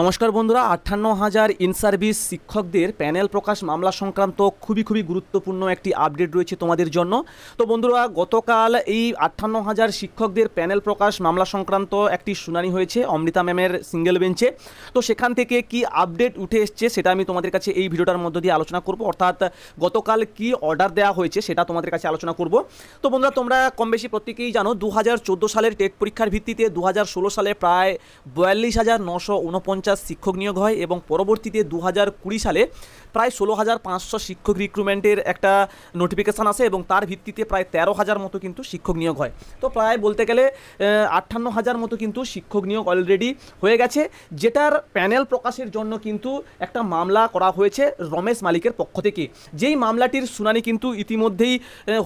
নমস্কার বন্ধুরা আটান্ন হাজার ইন সার্ভিস শিক্ষকদের প্যানেল প্রকাশ মামলা সংক্রান্ত খুবই খুবই গুরুত্বপূর্ণ একটি আপডেট রয়েছে তোমাদের জন্য। তো বন্ধুরা, গতকাল এই আটান্ন হাজার শিক্ষকদের প্যানেল প্রকাশ মামলা সংক্রান্ত একটি শুনানি হয়েছে অমৃতা ম্যামের সিঙ্গেল বেঞ্চে। তো সেখান থেকে কি আপডেট উঠে এসছে সেটা আমি তোমাদের কাছে এই ভিডিওটার মধ্য দিয়ে আলোচনা করব। অর্থাৎ গতকাল কি অর্ডার দেওয়া হয়েছে সেটা তোমাদের কাছে আলোচনা করব। তো বন্ধুরা, তোমরা কম বেশি প্রত্যেকেই জানো দু হাজার চোদ্দ সালের টেট পরীক্ষার ভিত্তিতে দু সালে প্রায় বয়াল্লিশ হাজার নশো উনপঞ্চাশ শিক্ষক নিয়োগ হয় এবং পরবর্তীতে দু হাজার কুড়ি সালে প্রায় ষোলো হাজার পাঁচশো শিক্ষক রিক্রুটমেন্টের একটা নোটিফিকেশান আসে এবং তার ভিত্তিতে প্রায় তেরো হাজার মতো কিন্তু শিক্ষক নিয়োগ হয়। তো প্রায় বলতে গেলে আটান্ন হাজার মতো কিন্তু শিক্ষক নিয়োগ অলরেডি হয়ে গেছে, যেটার প্যানেল প্রকাশের জন্য কিন্তু একটা মামলা করা হয়েছে রমেশ মালিকের পক্ষ থেকে। যেই মামলাটির শুনানি কিন্তু ইতিমধ্যেই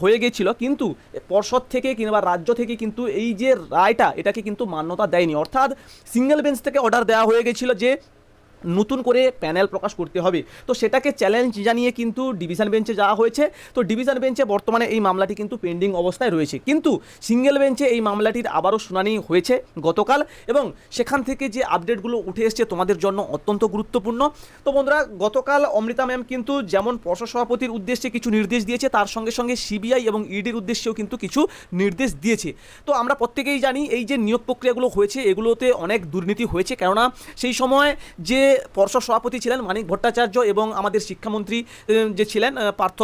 হয়ে গেছিল, কিন্তু পর্ষদ থেকে কিংবা রাজ্য থেকে কিন্তু এই যে রায়টা, এটাকে কিন্তু মান্যতা দেয়নি। অর্থাৎ সিঙ্গেল বেঞ্চ থেকে অর্ডার দেওয়া হয়ে গেছিল যে নতুন করে প্যানেল প্রকাশ করতে হবে। তো সেটাকে চ্যালেঞ্জ জানিয়ে কিন্তু ডিভিশন বেঞ্চে যাওয়া হয়েছে। তো ডিভিশন বেঞ্চে বর্তমানে এই মামলাটি কিন্তু পেন্ডিং অবস্থায় রয়েছে। কিন্তু সিঙ্গেল বেঞ্চে এই মামলাটির আবারও শুনানি হয়েছে গতকাল এবং সেখান থেকে যে আপডেটগুলো উঠে এসছে তোমাদের জন্য অত্যন্ত গুরুত্বপূর্ণ। তো বন্ধুরা, গতকাল অমৃতা ম্যাম কিন্তু যেমন পর্ষদ সভাপতির উদ্দেশ্যে কিছু নির্দেশ দিয়েছে, তার সঙ্গে সঙ্গে সিবিআই এবং ইডির উদ্দেশ্যেও কিন্তু কিছু নির্দেশ দিয়েছে। তো আমরা প্রত্যেকেই জানি এই যে নিয়োগ প্রক্রিয়াগুলো হয়েছে, এগুলোতে অনেক দুর্নীতি হয়েছে। কেননা সেই সময় যে পর্ষদ সভাপতি ছিলেন মানিক ভট্টাচার্য এবং আমাদের শিক্ষামন্ত্রী যে ছিলেন পার্থ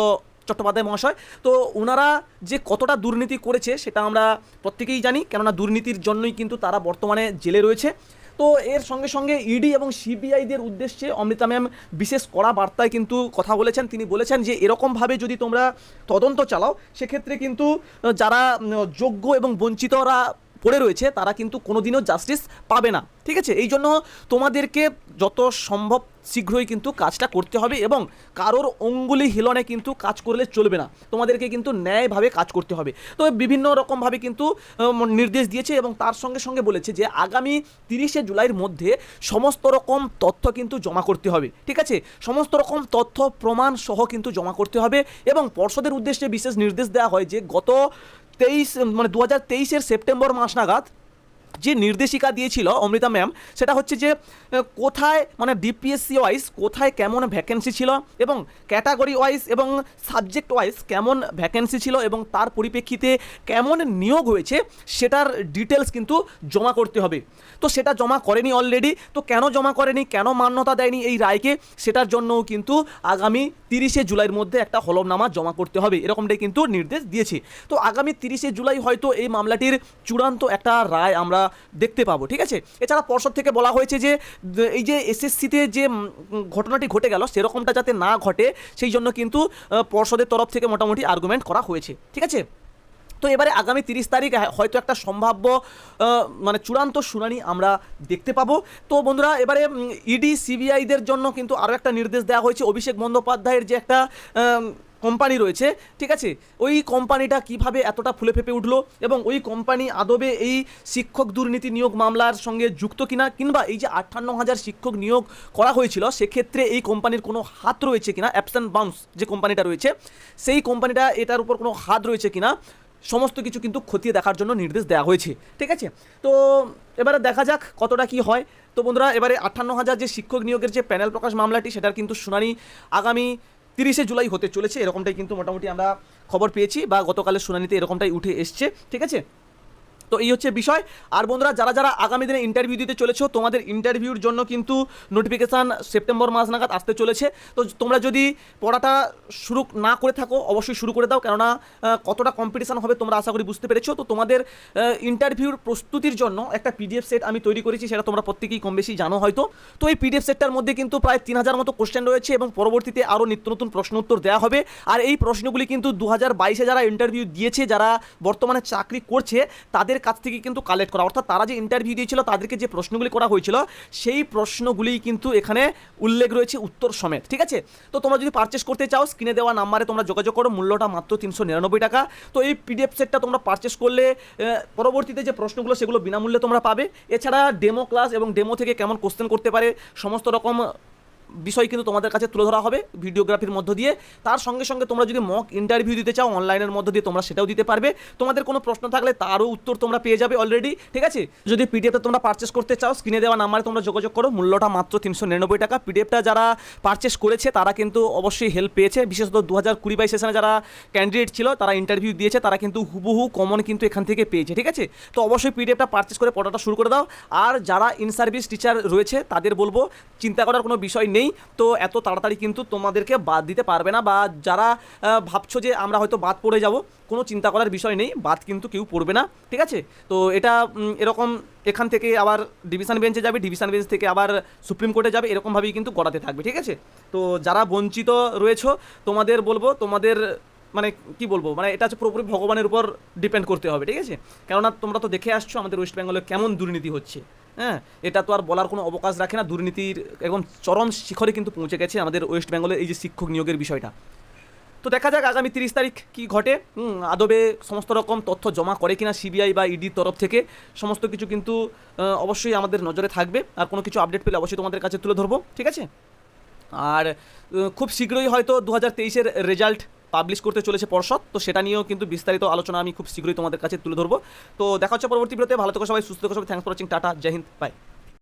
চট্টোপাধ্যায় মহাশয়। তো ওনারা যে কতটা দুর্নীতি করেছে সেটা আমরা প্রত্যেকেই জানি, কেননা দুর্নীতির জন্যই কিন্তু তারা বর্তমানে জেলে রয়েছে। তো এর সঙ্গে সঙ্গে ইডি এবং সিবিআইদের উদ্দেশ্যে অমৃতা ম্যাম বিশেষ কড়া বার্তায় কিন্তু কথা বলেছেন। তিনি বলেছেন যে, এরকমভাবে যদি তোমরা তদন্ত চালাও, সেক্ষেত্রে কিন্তু যারা যোগ্য এবং বঞ্চিতরা পড়ে রয়েছে, তারা কিন্তু কোনোদিনও জাস্টিস পাবে না। ঠিক আছে? এই জন্য তোমাদেরকে যত সম্ভব শীঘ্রই কিন্তু কাজটা করতে হবে এবং কারোর অঙ্গুলি হিলনে কিন্তু কাজ করলে চলবে না। তোমাদেরকে কিন্তু ন্যায়ভাবে কাজ করতে হবে। তো বিভিন্ন রকমভাবে কিন্তু নির্দেশ দিয়েছে এবং তার সঙ্গে সঙ্গে বলেছে যে, আগামী তিরিশে জুলাইয়ের মধ্যে সমস্ত রকম তথ্য কিন্তু জমা করতে হবে। ঠিক আছে? সমস্ত রকম তথ্য, প্রমাণ সহ কিন্তু জমা করতে হবে এবং পর্ষদের উদ্দেশ্যে বিশেষ নির্দেশ দেওয়া হয় যে, গত তেইশ মানে দু হাজার তেইশের সেপ্টেম্বর মাস নাগাদ যে নির্দেশিকা দিয়েছিল অমৃতা ম্যাম, সেটা হচ্ছে যে কোথায় মানে ডিপিএসসি ওয়াইজ কোথায় কেমন ভ্যাকেন্সি ছিল এবং ক্যাটাগরি ওয়াইজ এবং সাবজেক্ট ওয়াইজ কেমন ভ্যাকেন্সি ছিল এবং তার পরিপ্রেক্ষিতে কেমন নিয়োগ হয়েছে, সেটার ডিটেলস কিন্তু জমা করতে হবে। তো সেটা জমা করেনি অলরেডি তো কেন জমা করেনি, কেন মান্যতা দেয়নি এই রায়কে, সেটার জন্যও কিন্তু আগামী তিরিশে জুলাইয়ের মধ্যে একটা হলফনামা জমা করতে হবে, এরকমটাই কিন্তু নির্দেশ দিয়েছে। তো আগামী তিরিশে জুলাই হয়তো এই মামলাটির চূড়ান্ত একটা রায় আমরা দেখতে পাবো, ঠিক আছে? এছাড়া পর্ষদ থেকে বলা হয়েছে যে এই যে এসএসসিতে যে ঘটনাটি ঘটে গেল, সেরকমটা যাতে না ঘটে, সেই জন্য কিন্তু পর্ষদের তরফ থেকে মোটামুটি আর্গুমেন্ট করা হয়েছে, ঠিক আছে? তো এবারে আগামী তিরিশ তারিখ হয়তো একটা সম্ভাব্য মানে চূড়ান্ত শুনানি আমরা দেখতে পাবো। তো বন্ধুরা, এবারে ইডি, সিবিআইদের জন্য কিন্তু আরও একটা নির্দেশ দেওয়া হয়েছে। অভিষেক বন্দ্যোপাধ্যায়ের যে একটা কোম্পানি রয়েছে, ঠিক আছে? ওই কোম্পানিটা কীভাবে এতটা ফুলে ফেপে উঠল এবং ওই কোম্পানি আদবে এই শিক্ষক দুর্নীতি নিয়োগ মামলার সঙ্গে যুক্ত কিনা কিংবা এই যে আটান্ন হাজার শিক্ষক নিয়োগ করা হয়েছিল, সেক্ষেত্রে এই কোম্পানির কোনো হাত রয়েছে কিনা? অ্যাপসেন্ট বাউন্স যে কোম্পানিটা রয়েছে, সেই কোম্পানিটা এটার উপর কোনো হাত রয়েছে কিনা? সমস্ত কিছু কিন্তু খতিয়ে দেখার জন্য নির্দেশ দেওয়া হয়েছে, ঠিক আছে? তো এবারে দেখা যাক কতটা কি হয়। তো বন্ধুরা, এবারে আটান্ন হাজার যে শিক্ষক নিয়োগের যে প্যানেল প্রকাশ মামলাটি, সেটার কিন্তু শুনানি আগামী তিরিশে জুলাই হতে চলেছে, এরকমটাই কিন্তু মোটামুটি আমরা খবর পেয়েছি বা গতকালের শুনানিতে এরকমটাই উঠে এসছে, ঠিক আছে? তো এই হচ্ছে বিষয়। আর বন্ধুরা, যারা যারা আগামী দিনে ইন্টারভিউ দিতে চলেছো, তোমাদের ইন্টারভিউর জন্য কিন্তু নোটিফিকেশান সেপ্টেম্বর মাস নাগাদ আসতে চলেছে। তো তোমরা যদি পড়াটা শুরু না করে থাকো, অবশ্যই শুরু করে দাও। কেননা কতটা কম্পিটিশান হবে তোমরা আশা করি বুঝতে পেরেছ। তো তোমাদের ইন্টারভিউর প্রস্তুতির জন্য একটা পিডিএফ সেট আমি তৈরি করেছি, সেটা তোমরা প্রত্যেকেই কম বেশি জানো হয়তো। তো এই পিডিএফ সেটটার মধ্যে কিন্তু প্রায় তিন হাজার মতো কোশ্চেন রয়েছে এবং পরবর্তীতে আরও নিত্য নতুন প্রশ্ন উত্তর দেওয়া হবে। আর এই প্রশ্নগুলি কিন্তু দু হাজার বাইশে যারা ইন্টারভিউ দিয়েছে, যারা বর্তমানে চাকরি করছে, তাদের কাছ থেকে কিন্তু কালেক্ট করা। অর্থাৎ তারা যে ইন্টারভিউ দিয়েছিল, তাদেরকে যে প্রশ্নগুলি করা হয়েছিল, সেই প্রশ্নগুলি কিন্তু এখানে উল্লেখ রয়েছে উত্তর সমেত, ঠিক আছে? তো তোমরা যদি পারচেস করতে চাও স্ক্রিনে দেওয়া নাম্বারে তোমরা যোগাযোগ করো, মূল্যটা মাত্র তিনশো নিরানব্বই টাকা। তো এই পিডিএফ সেটটা তোমরা পারচেস করলে পরবর্তীতে যে প্রশ্নগুলো, সেগুলো বিনামূল্যে তোমরা পাবে। এছাড়া ডেমো ক্লাস এবং ডেমো থেকে কেমন কোশ্চেন করতে পারে, সমস্ত রকম বিষয় কিন্তু তোমাদের কাছে তুলে ধরা হবে ভিডিওগ্রাফির মধ্য দিয়ে। তার সঙ্গে সঙ্গে তোমরা যদি মক ইন্টারভিউ দিতে চাও অনলাইনের মধ্য দিয়ে তোমরা সেটাও দিতে পারবে। তোমাদের কোনো প্রশ্ন থাকলে তারও উত্তর তোমরা পেয়ে যাবে অলরেডি ঠিক আছে? যদি পিডিএফটা তোমরা পারচেস করতে চাও স্ক্রিনে দেওয়া নাম্বারে তোমরা যোগাযোগ করো, মূল্যটা মাত্র তিনশো নিরানব্বই টাকা। পিডিএফটা যারা পারচেস করেছে, তারা কিন্তু অবশ্যই হেল্প পেয়েছে। বিশেষত দু হাজার কুড়ি বাইশ সেশনে যারা ক্যান্ডিডেট ছিল, তারা ইন্টারভিউ দিয়েছে, তারা কিন্তু হুবহু কমন কিন্তু এখান থেকে পেয়েছে, ঠিক আছে? তো অবশ্যই পিডিএফটা পারচেস করে পড়াটা শুরু করে দাও। আর যারা ইন সার্ভিস টিচার রয়েছে, তাদের বলব, চিন্তা করার কোনো বিষয় নেই। তো এত তাড়াতাড়ি কিন্তু তোমাদেরকে বাদ দিতে পারবে না বা যারা ভাবছ যে আমরা হয়তো বাদ পড়ে যাব, কোনো চিন্তা করার বিষয় নেই, বাদ কিন্তু কেউ পড়বে না, ঠিক আছে? তো এটা এরকম এখান থেকে আবার ডিভিশন বেঞ্চে যাবে, ডিভিশন বেঞ্চ থেকে আবার সুপ্রিম কোর্টে যাবে, এরকমভাবেই কিন্তু গড়াতে থাকবে, ঠিক আছে? তো যারা বঞ্চিত রয়েছো, তোমাদের বলব, তোমাদের মানে কি বলব মানে এটা হচ্ছে পুরোপুরি ভগবানের উপর ডিপেন্ড করতে হবে, ঠিক আছে? কেননা তোমরা তো দেখে আসছো আমাদের ওয়েস্ট বেঙ্গলে কেমন দুর্নীতি হচ্ছে। হ্যাঁ এটা তো আর বলার কোনো অবকাশ রাখে না। দুর্নীতির একদম চরম শিখরে কিন্তু পৌঁছে গেছে আমাদের ওয়েস্ট বেঙ্গলের এই যে শিক্ষক নিয়োগের বিষয়টা। তো দেখা যাক আগামী তিরিশ তারিখ কি ঘটে। আদবে সমস্ত রকম তথ্য জমা করে কিনা সিবিআই বা ইডির তরফ থেকে, সমস্ত কিছু কিন্তু অবশ্যই আমাদের নজরে থাকবে। আর কোনো কিছু আপডেট পেলে অবশ্যই তোমাদের কাছে তুলে ধরবো, ঠিক আছে? আর খুব শীঘ্রই হয়তো দু হাজার তেইশের রেজাল্ট পাবলিশ করতে চলেছে পর্ষদ, তো সেটা নিয়েও কিন্তু বিস্তারিত আলোচনা আমি খুব শীঘ্রই তোমাদের কাছে তুলে ধরবো। তো দেখা হচ্ছে পরবর্তী ভিডিওতে, ভালো থেকো সবাই, সুস্থ থেকো সবাই thanks for watching tata, Jai Hind by